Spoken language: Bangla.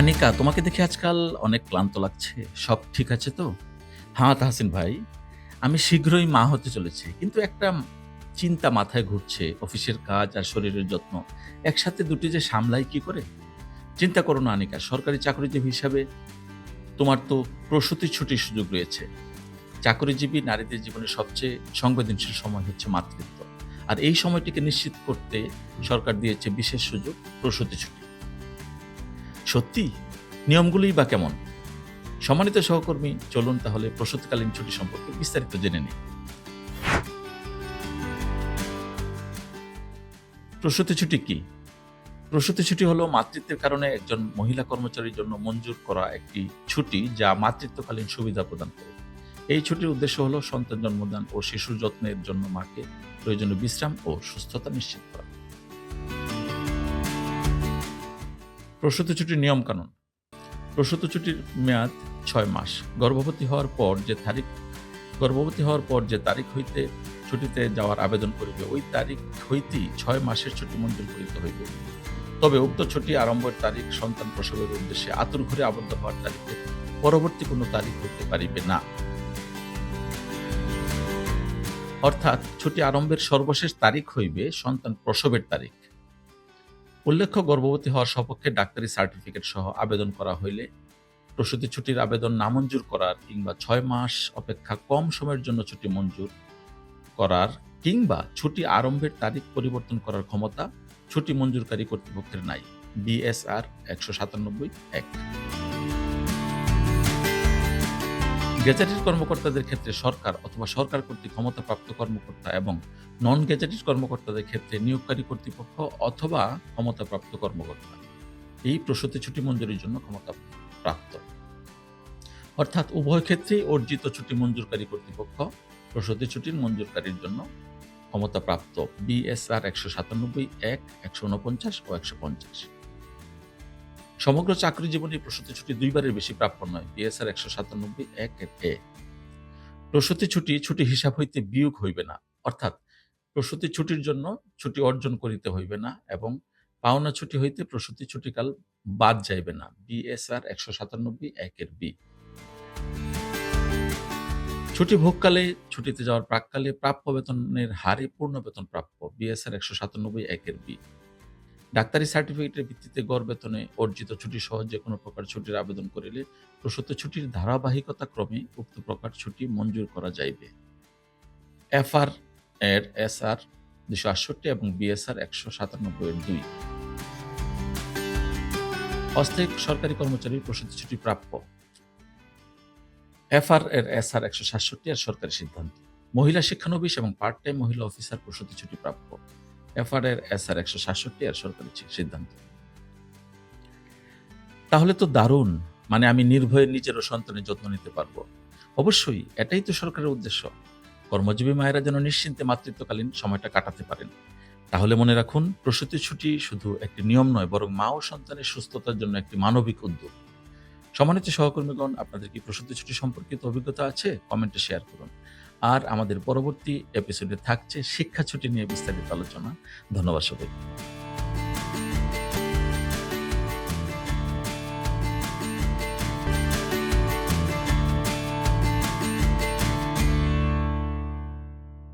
আনিকা, তোমাকে দেখে আজকাল অনেক ক্লান্ত লাগছে। সব ঠিক আছে তো? হ্যাঁ তাহসিন ভাই, আমি শীঘ্রই মা হতে চলেছি, কিন্তু একটা চিন্তা মাথায় ঘুরছে, অফিসের কাজ আর শরীরের যত্ন। একসাথে দুটি যে সামলাই কি করে? চিন্তা করো না, আনিকা, সরকারি চাকরিজীবী হিসাবে তোমার তো প্রসূতি ছুটির সুযোগ রয়েছে। চাকরিজীবী নারীদের জীবনে সবচেয়ে সংবেদনশীল সময় হচ্ছে মাতৃত্ব। আর এই সময়টিকে নিশ্চিত করতে সরকার দিয়েছে বিশেষ সুযোগ, প্রসূতি ছুটি। সত্যি? নিয়মগুলোই বা কেমন? সম্মানিত সহকর্মী, চলুন তাহলে প্রসূতকালীন ছুটি সম্পর্কে বিস্তারিত জেনে নিই। প্রসূতি ছুটি কি? প্রসূতি ছুটি হলো মাতৃত্বের কারণে একজন মহিলা কর্মচারীর জন্য মঞ্জুর করা একটি ছুটি যা মাতৃত্বকালীন সুবিধা প্রদান করে। এই ছুটির উদ্দেশ্য হলো সন্তান জন্মদান ও শিশুর যত্নের জন্য মাকে প্রয়োজনীয় বিশ্রাম ও সুস্থতা নিশ্চিত করা। প্রসূতি ছুটির নিয়ম কানুন প্রসূতি ছুটির মেয়াদ ছয় মাস। গর্ভবতী হওয়ার পর যে তারিখ, গর্ভবতী হওয়ার পর যে তারিখ হইতে ছুটিতে যাওয়ার আবেদন করিবে, ওই তারিখ হইতেই ছয় মাসের ছুটি মঞ্জুর করিতে হইবে। তবে উক্ত ছুটি আরম্ভের তারিখ সন্তান প্রসবের উদ্দেশ্যে আতুর ঘরে আবদ্ধ হওয়ার তারিখে পরবর্তী কোনো তারিখ হতে পারিবে না। অর্থাৎ ছুটি আরম্ভের সর্বশেষ তারিখ হইবে সন্তান প্রসবের তারিখ। উল্লেখ্য, গর্ভবতী হওয়ার সপক্ষে ডাক্তারি সার্টিফিকেট সহ আবেদন করা হইলে প্রসূতি ছুটির আবেদন নামঞ্জুর করার কিংবা ছয় মাস অপেক্ষা কম সময়ের জন্য ছুটি মঞ্জুর করার কিংবা ছুটি আরম্ভের তারিখ পরিবর্তন করার ক্ষমতা ছুটি মঞ্জুরকারী কর্তৃপক্ষের নাই। বিএসআর একশো সাতানব্বই এক। গেজেটেড কর্মকর্তাদের ক্ষেত্রে সরকার অথবা সরকার কর্তৃক ক্ষমতাপ্রাপ্ত কর্মকর্তা এবং নন গেজেটেড কর্মকর্তাদের ক্ষেত্রে নিয়োগকারী কর্তৃপক্ষ অথবা ক্ষমতাপ্রাপ্ত কর্মকর্তা। এই প্রসূতি ছুটি মঞ্জুরির জন্য ক্ষমতা প্রাপ্ত অর্থাৎ উভয় ক্ষেত্রেই অর্জিত ছুটি মঞ্জুরকারী কর্তৃপক্ষ প্রসূতি ছুটির মঞ্জুরকারীর জন্য ক্ষমতাপ্রাপ্ত। বিএসআর একশো সাতানব্বই, এক, একশো উনপঞ্চাশ ও একশো পঞ্চাশ। সমগ্র চাকরি জীবনে প্রসূতি ছুটি দুইবারের বেশি প্রাপ্য নয়। বিএসআর একশো সাতানব্বই, এক এ প্রসূতি ছুটি ছুটি হিসাব হইতে বিয়োগ হইবে না। অর্থাৎ প্রসূতি ছুটির জন্য ছুটি অর্জন করিতে হইবে না এবং পাওনা ছুটি হইতে প্রসূতি ছুটিকাল বাদ যাইবে না। বিএসআর একশো সাতানব্বই একের বি ছুটি ভোগকালে, ছুটিতে যাওয়ার প্রাককালে প্রাপ্য বেতনের হারে পূর্ণ বেতন প্রাপ্য। বিএসআর একশো সাতানব্বই একের বি ডাক্তারি সার্টিফিকেটের ভিত্তিতে গড় বেতনে অর্জিত ছুটি সহ যে কোনো প্রকার ছুটির আবেদন করিলে প্রসূত ছুটির ধারাবাহিকতা ক্রমে উক্ত প্রকার ছুটি মঞ্জুর করা যাইবে। এফআর এর এসআর দুশো আটষট্টি এবং বিএসআর একশো সাতানব্বই এর দুই। অস্থায়ী সরকারি কর্মচারীর প্রসূতি ছুটি প্রাপ্য। এফআর এর এসআর একশো সাতষট্টি আর সরকারি সিদ্ধান্ত। মহিলা শিক্ষানবিশ এবং পার্ট টাইম মহিলা অফিসার প্রসূতি ছুটি প্রাপ্য। এসআর একশো সাতষট্টি আর সরকারি সিদ্ধান্ত। তাহলে তো দারুণ। মানে আমি নির্ভয়ে নিজেরও সন্তানের যত্ন নিতে পারব। অবশ্যই, এটাই তো সরকারের উদ্দেশ্য। কর্মজীবী মায়েরা যেন নিশ্চিন্তে মাতৃত্বকালীন সময়টা কাটাতে পারেন। তাহলে মনে রাখুন, প্রসূতি ছুটি শুধু একটি নিয়ম নয়, বরং মা ও সন্তানের সুস্থতার জন্য একটি মানবিক উদ্যোগ। সম্মানিত সহকর্মীগণ, আপনাদের কি প্রসূতি ছুটি সম্পর্কিত অভিজ্ঞতা আছে? কমেন্টে শেয়ার করুন। আর আমাদের পরবর্তী এপিসোডে থাকছে শিক্ষা ছুটি নিয়ে বিস্তারিত আলোচনা। ধন্যবাদ সবাই